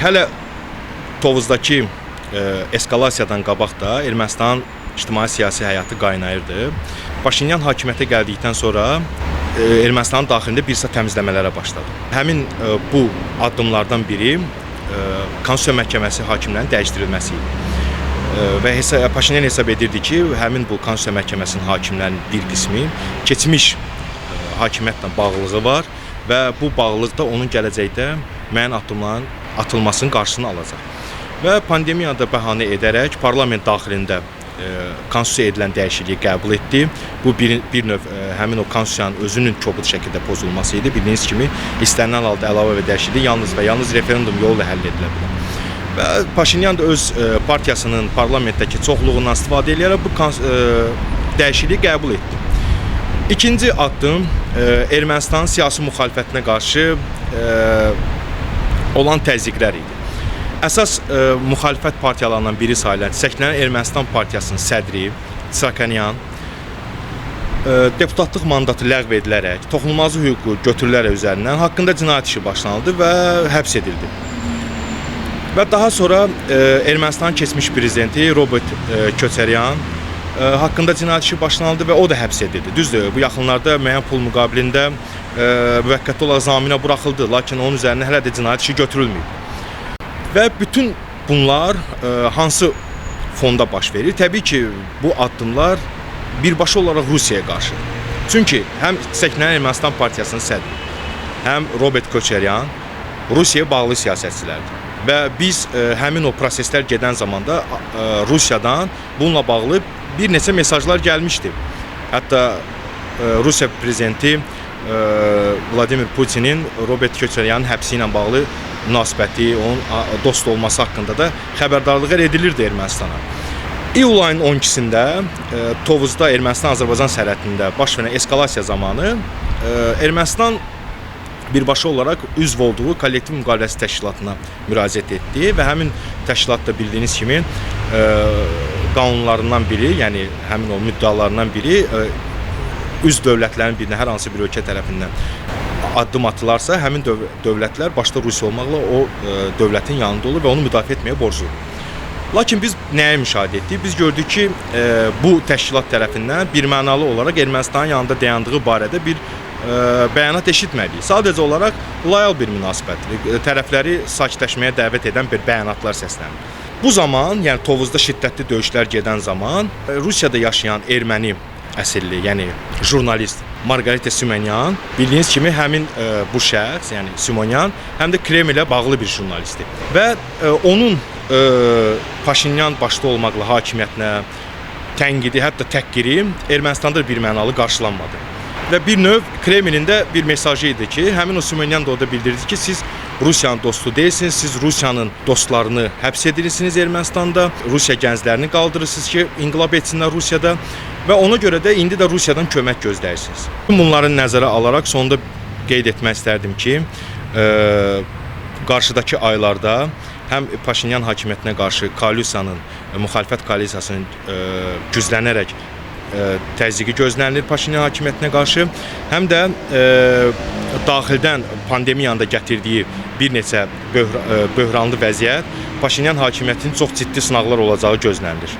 hələ Tovuzdakı e, eskalasiyadan qabaq da Ermənistan ictimai siyasi həyatı qaynayırdı. Paşinyan hakimiyyətə gəldikdən sonra e, Ermənistanın daxilində bir sıra təmizləmələrə başladı. Həmin e, bu addımlardan biri e, Konstitusiya Məhkəməsi hakimlərinin dəyişdirilməsi idi. Və hesab, Paşinyan hesab edirdi ki, həmin bu Konstitusiya Məhkəməsinin hakimlərinin bir qismi keçmiş e, hakimiyyətlə bağlılığı var və bu bağlılıq da onun gələcəkdə müəyyən addımların atılmasının qarşısını alacaq. Və pandemiyanı da bəhanə edərək parlament daxilində e, konstitusiyaya edilən dəyişikliyi qəbul etdi. Bu bir, bir növ e, həmin o konstitusiyanın özünün kobud şəkildə pozulması idi. Bildiyiniz kimi istənilən halda əlavə və dəyişiklik yalnız və yalnız referendum yolu ilə həll edilə bilər. Paşinyan da öz e, partiyasının parlamentdəki çoxluğundan istifadə edərək bu e, dəyişikliyi qəbul etdi. İkinci addım e, siyasi müxalifətinə qarşı e, olan təzyiqlər idi. Əsas e, müxalifət partiyalarından biri sayılan Səklənən Ermənistan Partiyasının sədri Sakanyan e, deputatlıq mandatı ləğv edilərək, toxunulmazlıq hüququ götürülərək üzərindən haqqında cinayət işi başlanıldı və həbs edildi. Və daha sonra e, Ermənistanın keçmiş prezidenti Robert e, Köçəryan e, haqqında cinayət işi başlanıldı və o da həbs edildi. Düzdür, bu yaxınlarda müəyyən pul müqabilində e, müvəqqəti olaraq zaminə buraxıldı, lakin onun üzərinə hələ də cinayət işi götürülməyib. Və bütün bunlar e, hansı fonda baş verir? Təbii ki, bu addımlar birbaşa olaraq Rusiyaya qarşı. Çünki həm Səkinə Ermənistan Partiyasının sədri, həm Robert Köçəryan Rusiyaya bağlı siyasətçilərdir. Və biz e, həmin o proseslər gedən zamanda e, Rusiyadan bununla bağlı bir neçə mesajlar gəlmişdi. Hətta e, Rusiya prezidenti e, Vladimir Putinin Robert Köçəryanın həbsi ilə bağlı münasibəti, onun dost olması haqqında da xəbərdarlıq edilirdi Ermənistana. İyul ayının 12-sində e, Tovuzda Ermənistan-Azərbaycan sərhədində baş verən eskalasiya zamanı e, Ermənistan birbaşa olaraq üzv olduğu kollektiv müqaviləsi təşkilatına müraciət etdi və həmin təşkilat da bildiyiniz kimi e, qanunlarından biri, yəni həmin o müddəalarından biri e, üzv dövlətlərin birinə hər hansı bir ölkə tərəfindən addım atılarsa, həmin döv dövlətlər başda Rusiya olmaqla o e, dövlətin yanında olur və onu müdafiə etməyə borcludur. Lakin biz nəyi müşahidə etdik? Biz gördük ki, e, bu təşkilat tərəfindən birmənalı olaraq Ermənistanın yanında dayandığı barədə bir bəyanat eşitmədik. Sadəcə olaraq loyal bir münasibətdir. Tərəfləri sakitləşməyə dəvət edən bir bəyanatlar səslənir. Bu zaman, yəni Tovuzda şiddətli döyüşlər gedən zaman e, Rusiyada yaşayan erməni əsilli, yəni jurnalist Margarita Sümenyan bildiyiniz kimi həmin e, bu şəxs, yəni Sümenyan həm də Kremlə bağlı bir jurnalistdir. Və e, onun e, Paşinyan başda olmaqla hakimiyyətinə tənqidi, hətta təhqiri Ermənistanda bir mənalı qarşılanmadı. Və bir növ Kremlin də bir mesajı idi ki, həmin o Sümenyan da orada bildirdi ki, siz Rusiyanın dostu deyilsiniz, siz Rusiyanın dostlarını həbs edirsiniz Ermənistanda, Rusiya gənclərini qaldırırsınız ki, inqilab etsinlər Rusiyada və ona görə də indi də Rusiyadan kömək gözləyirsiniz. Bunların nəzərə alaraq sonda qeyd etmək istərdim ki, e, qarşıdakı aylarda həm Paşinyan hakimiyyətinə qarşı koalisiyanın, e, müxalifət koalisiyasının e, güclənərək təzyiqi gözlənilir Paşinyan hakimiyyətinə qarşı, həm də e, daxildən pandemiyanın da gətirdiyi bir neçə e, böhranlı vəziyyət Paşinyan hakimiyyətinin çox ciddi sınaqlar olacağı gözlənilir.